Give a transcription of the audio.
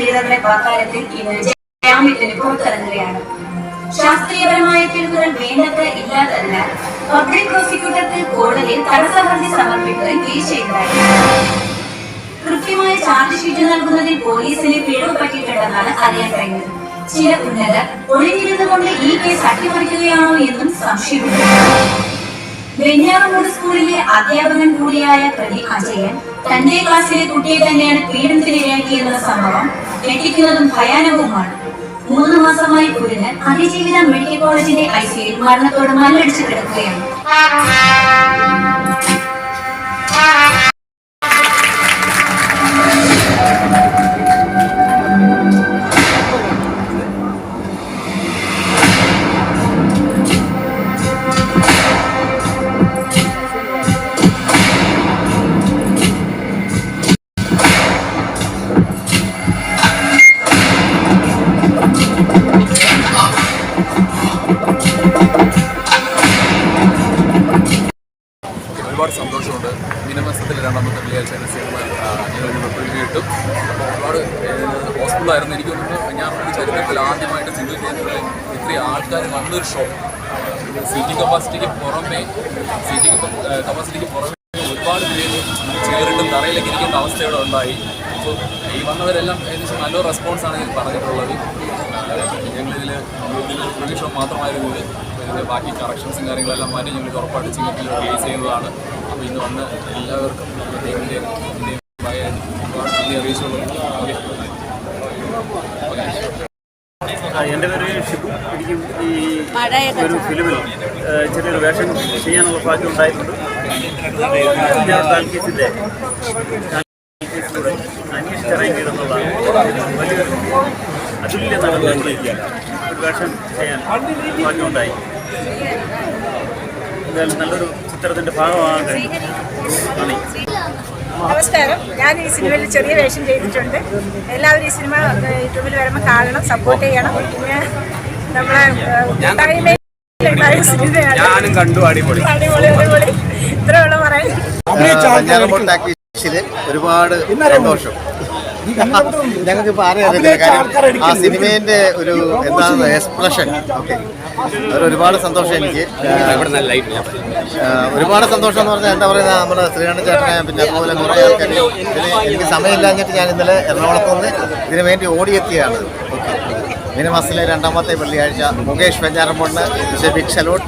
പീഡിതരുടെ വാക്കാലത്തിൽ ഇന്ന് ജാമ്യത്തിന് പുറത്തിറങ്ങുകയാണ്. ശാസ്ത്രീയപരമായ തിരുത്തൽ വേണ്ടത്ര ഇല്ലാത്തതിനാൽ പബ്ലിക് പ്രോസിക്യൂട്ടർക്ക് കോടതിയിൽ തടസ്സഹർജി സമർപ്പിക്കുകയും വീഴ്ചയുണ്ടായി കൃത്യമായ ചാർജ് ഷീറ്റ് നൽകുന്നതിൽ പോലീസിന് പിഴവ് പറ്റിയിട്ടുണ്ടെന്നാണ് അറിയാൻ കഴിഞ്ഞത്. ചില ഉന്നതർ ഒളിഞ്ഞിരുന്നുകൊണ്ട് ഈ കേസ് അട്ടിമറിക്കുകയാണോ എന്നും സംശയമുണ്ട്. വെഞ്ഞാറമൂട് സ്കൂളിലെ അധ്യാപകൻ കൂടിയായ പ്രതി അജയൻ തന്റെ ക്ലാസ്സിലെ കുട്ടിയെ തന്നെയാണ് പീഡനത്തിനിരയാക്കിയെന്ന സംഭവം ഞെട്ടിക്കുന്നതും ഭയാനകവുമാണ്. മൂന്ന് മാസമായി കുരുന്ന് അതിജീവിത മെഡിക്കൽ കോളേജിന്റെ ഐ സിയിൽ മരണത്തോട് മല്ലടിച്ചു കിടക്കുകയാണ്. ഒരുപാട് സന്തോഷമുണ്ട്. മിനിമസത്തിൽ രണ്ടാമത്തെ വെള്ളിയാഴ്ച സിനിമ പ്രിവ്യൂ കിട്ടും അപ്പോൾ ഒരുപാട് ഹോസ്പിറ്റലായിരുന്നു എനിക്ക് തോന്നുന്നു. ഞാൻ ചരിത്രത്തിൽ ആദ്യമായിട്ട് സിംഗിൾ തിയേറ്ററിൽ ഇത്രയും ആൾക്കാർ വന്നൊരു ഷോ സീറ്റിംഗ് കപ്പാസിറ്റിക്ക് പുറമേ സീറ്റിംഗ് കപ്പാസിറ്റിക്ക് പുറമേ ഒരുപാട് പേര് ചേറിട്ടും തറയിലേക്ക് ഇരിക്കേണ്ട ഇവിടെ ഉണ്ടായി. അപ്പോൾ ഈ വന്നവരെല്ലാം ഏകദേശം നല്ലൊരു റെസ്പോൺസാണ് ഞാൻ പറഞ്ഞിട്ടുള്ളത്. ഞങ്ങളിതിൽ ഇതിൽ ഒരു ഷോ മാത്രമായിരുന്നു ഇത് അപ്പോൾ ഇതിന്റെ ബാക്കി കറക്ഷൻസും കാര്യങ്ങളെല്ലാം മാറ്റി ഞങ്ങൾ ഉറപ്പായിട്ട് ചിങ്ങത്തിൽ റിലീസ് ചെയ്യുന്നതാണ്. അപ്പോൾ ഇന്ന് വന്ന് എല്ലാവർക്കും ഇതിന്റെയും നന്ദി ആ, എന്റെ പേര് ഷിബു. എനിക്കും ഈ ഒരു ഫിലിമിൽ ചെറിയൊരു വേഷം ചെയ്യാനുള്ള ഭാഗ്യം ഉണ്ടായിട്ടുണ്ട്. ഞാൻ താൽക്കീസിന്റെ താൽക്കീസിലൂടെ അന്വേഷിച്ചിറങ്ങിയിരുന്നുള്ള വലിയൊരു അതുല്യ നടന്നു ഒരു വേഷം ചെയ്യാൻ ഭാഗ്യമുണ്ടായി. എന്തായാലും നല്ലൊരു ചിത്രത്തിന്റെ ഭാഗമാണ് നന്ദി. നമസ്കാരം. ഞാൻ ഈ സിനിമയിൽ ചെറിയ വേഷം ചെയ്തിട്ടുണ്ട്. എല്ലാവരും ഈ സിനിമ യൂട്യൂബിൽ വരുമ്പോൾ കാണണം സപ്പോർട്ട് ചെയ്യണം. പിന്നെ നമ്മളെ ഞാനും കണ്ടു. അടിപൊളി. അടിപൊളി അടിപൊളി. ഇത്രയുള്ള പറയാൻ. ഒരുപാട് സന്തോഷം. ഞങ്ങൾക്ക് ഇപ്പൊ ആരെയും അറിയില്ല കാര്യം ആ സിനിമേന്റെ ഒരു എന്താണ് എക്സ്പ്രഷൻ ഓക്കെ ഒരുപാട് സന്തോഷം എനിക്ക്. ഒരുപാട് സന്തോഷം എന്ന് പറഞ്ഞാൽ എന്താ പറയുക നമ്മുടെ ശ്രീകണ്ഠ ചേട്ടനെ പിന്നെ അതുപോലെ കുറേ ആൾക്കാർ ഇതിന് എനിക്ക് സമയമില്ലാഞ്ഞിട്ട് ഞാൻ ഇന്നലെ എറണാകുളത്ത് നിന്ന് ഇതിനു വേണ്ടി ഓടിയെത്തിയാണ്. ഓക്കെ മിനിമാസത്തിലെ രണ്ടാമത്തെ വെള്ളിയാഴ്ച മുകേഷ് വെഞ്ഞാറമ്പൊണ്ണ് ബിഗ് സലൂട്ട്